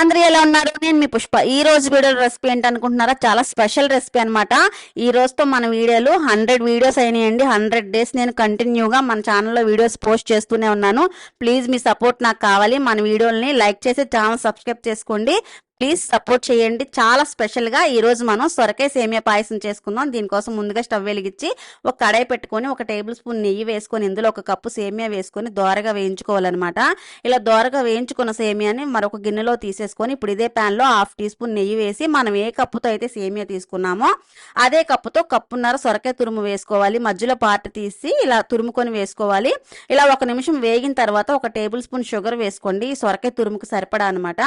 అందరూ ఎలా ఉన్నారు? నేను మీ పుష్ప. ఈ రోజు వీడియో రెసిపీ ఏంటనుకుంటున్నారా? చాలా స్పెషల్ రెసిపీ అనమాట ఈ రోజుతో మన వీడియోలు హండ్రెడ్ వీడియోస్ అయినాయండి. హండ్రెడ్ డేస్ నేను కంటిన్యూగా మన ఛానల్లో వీడియోస్ పోస్ట్ చేస్తూనే ఉన్నాను. ప్లీజ్ మీ సపోర్ట్ నాకు కావాలి. మన వీడియోని లైక్ చేసి ఛానల్ సబ్స్క్రైబ్ చేసుకోండి. ప్లీజ్ సపోర్ట్ చేయండి. చాలా స్పెషల్గా ఈరోజు మనం సొరకాయ సేమియా పాయసం చేసుకుందాం. దీనికోసం ముందుగా స్టవ్ వెలిగించి ఒక కడాయి పెట్టుకొని ఒక టేబుల్ స్పూన్ నెయ్యి వేసుకొని ఇందులో ఒక కప్పు సేమియా వేసుకొని దోరగా వేయించుకోవాలన్నమాట. ఇలా దోరగా వేయించుకున్న సేమియాని మరొక గిన్నెలో తీసేసుకొని ఇప్పుడు ఇదే ప్యాన్లో హాఫ్ టీ స్పూన్ నెయ్యి వేసి మనం ఏ కప్పుతో అయితే సేమియా తీసుకున్నామో అదే కప్పుతో కప్పున్నర సొరకాయ తురుము వేసుకోవాలి. మధ్యలో పార్ట్ తీసి ఇలా తురుముకొని వేసుకోవాలి. ఇలా ఒక నిమిషం వేగిన తర్వాత ఒక టేబుల్ స్పూన్ షుగర్ వేసుకోండి. ఈ సొరకాయ తురుముకు సరిపడా అనమాట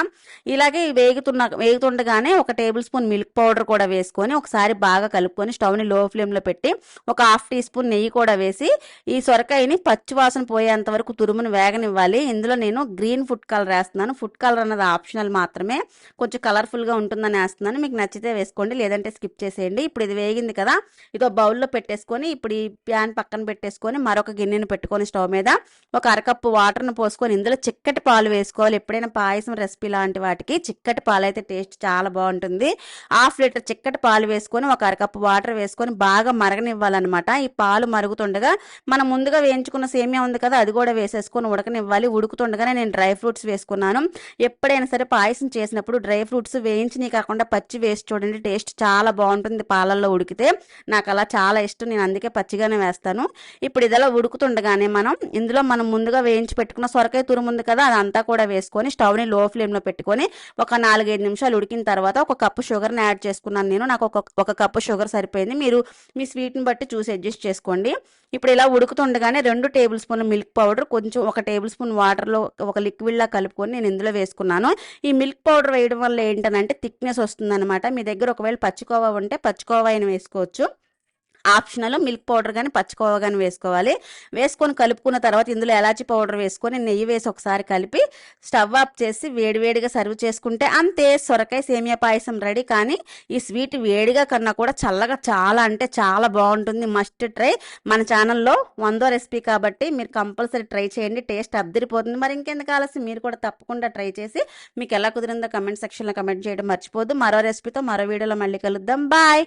ఇలాగే వేగుతున్న వేగుతుండగానే ఒక టేబుల్ స్పూన్ మిల్క్ పౌడర్ కూడా వేసుకొని ఒకసారి బాగా కలుపుకొని స్టవ్ని లో ఫ్లేమ్లో పెట్టి ఒక హాఫ్ టీ స్పూన్ నెయ్యి కూడా వేసి ఈ సొరకాయని పచ్చివాసన పోయేంత వరకు తురుమును వేగనివ్వాలి. ఇందులో నేను గ్రీన్ ఫుడ్ కలర్ వేస్తున్నాను. ఫుడ్ కలర్ అన్నది ఆప్షనల్ మాత్రమే. కొంచెం కలర్ఫుల్గా ఉంటుందని వేస్తున్నాను. మీకు నచ్చితే వేసుకోండి లేదంటే స్కిప్ చేసేయండి. ఇప్పుడు ఇది వేగింది కదా ఇదో బౌల్లో పెట్టేసుకొని ఇప్పుడు ఈ ప్యాన్ పక్కన పెట్టేసుకొని మరొక గిన్నెను పెట్టుకొని స్టవ్ మీద ఒక అరకప్పు వాటర్ను పోసుకొని ఇందులో చిక్కటి పాలు వేసుకోవాలి. ఎప్పుడైనా పాయసం రెసిపీ లాంటి వాటికి చిక్కటి పాలు అయితే టేస్ట్ చాలా బాగుంటుంది. హాఫ్ లీటర్ చిక్కటి పాలు వేసుకొని ఒక అరకప్పు వాటర్ వేసుకొని బాగా మరగనివ్వాలన్నమాట. ఈ పాలు మరుగుతుండగా మనం ముందుగా వేయించుకున్న సేమియా ఉంది కదా అది కూడా వేసేసుకొని ఉడకనివ్వాలి. ఉడుకుతుండగానే నేను డ్రై ఫ్రూట్స్ వేసుకున్నాను. ఎప్పుడైనా సరే పాయసం చేసినప్పుడు డ్రై ఫ్రూట్స్ వేయించినవి కాకుండా పచ్చి వేసి చూడండి టేస్ట్ చాలా బాగుంటుంది పాలల్లో ఉడికితే. నాకు అలా చాలా ఇష్టం నేను అందుకే పచ్చిగానే వేస్తాను. ఇప్పుడు ఇదిలా ఉడుకుతుండగానే మనం ఇందులో మనం ముందుగా వేయించి పెట్టుకున్న సొరకాయ తురుము ఉంది కదా అదంతా కూడా వేసుకొని స్టవ్ని లో ఫ్లేమ్లో పెట్టుకొని ఒక నాలుగైదు నిమిషాలు ఉడికిన తర్వాత ఒక కప్పు షుగర్ని యాడ్ చేసుకున్నాను నేను. నాకు ఒక ఒక కప్పు షుగర్ సరిపోయింది. మీరు మీ స్వీట్ని బట్టి చూసి అడ్జస్ట్ చేసుకోండి. ఇప్పుడు ఇలా ఉడుకుతుండగానే రెండు టేబుల్ స్పూన్ మిల్క్ పౌడర్ కొంచెం ఒక టేబుల్ స్పూన్ వాటర్లో ఒక లిక్విడ్లా కలుపుకొని నేను ఇందులో వేసుకున్నాను. ఈ మిల్క్ పౌడర్ వేయడం వల్ల ఏంటనంటే థిక్నెస్ వస్తుందన్నమాట. మీ దగ్గర ఒకవేళ పచ్చికోవా ఉంటే పచ్చికోవా అయినా వేసుకోవచ్చు. ఆప్షనల్ మిల్క్ పౌడర్ కానీ పచ్చికోవా కానీ వేసుకోవాలి. వేసుకొని కలుపుకున్న తర్వాత ఇందులో ఎలాచి పౌడర్ వేసుకొని నెయ్యి వేసి ఒకసారి కలిపి స్టవ్ ఆఫ్ చేసి వేడివేడిగా సర్వ్ చేసుకుంటే అంతే సొరకాయ సేమియా పాయసం రెడీ. కానీ ఈ స్వీట్ వేడిగా కన్నా కూడా చల్లగా చాలా అంటే చాలా బాగుంటుంది. Must try. మన ఛానల్లో వందో రెసిపీ కాబట్టి మీరు కంపల్సరీ ట్రై చేయండి. టేస్ట్ అద్దరిపోతుంది. మరి ఇంకెందుకు ఆలస్యం? మీరు కూడా తప్పకుండా ట్రై చేసి మీకు ఎలా కుదిరిందో కమెంట్ సెక్షన్లో కమెంట్ చేయడం మర్చిపోద్దు మరో రెసిపీతో మరో వీడియోలో మళ్ళీ కలుద్దాం. బాయ్!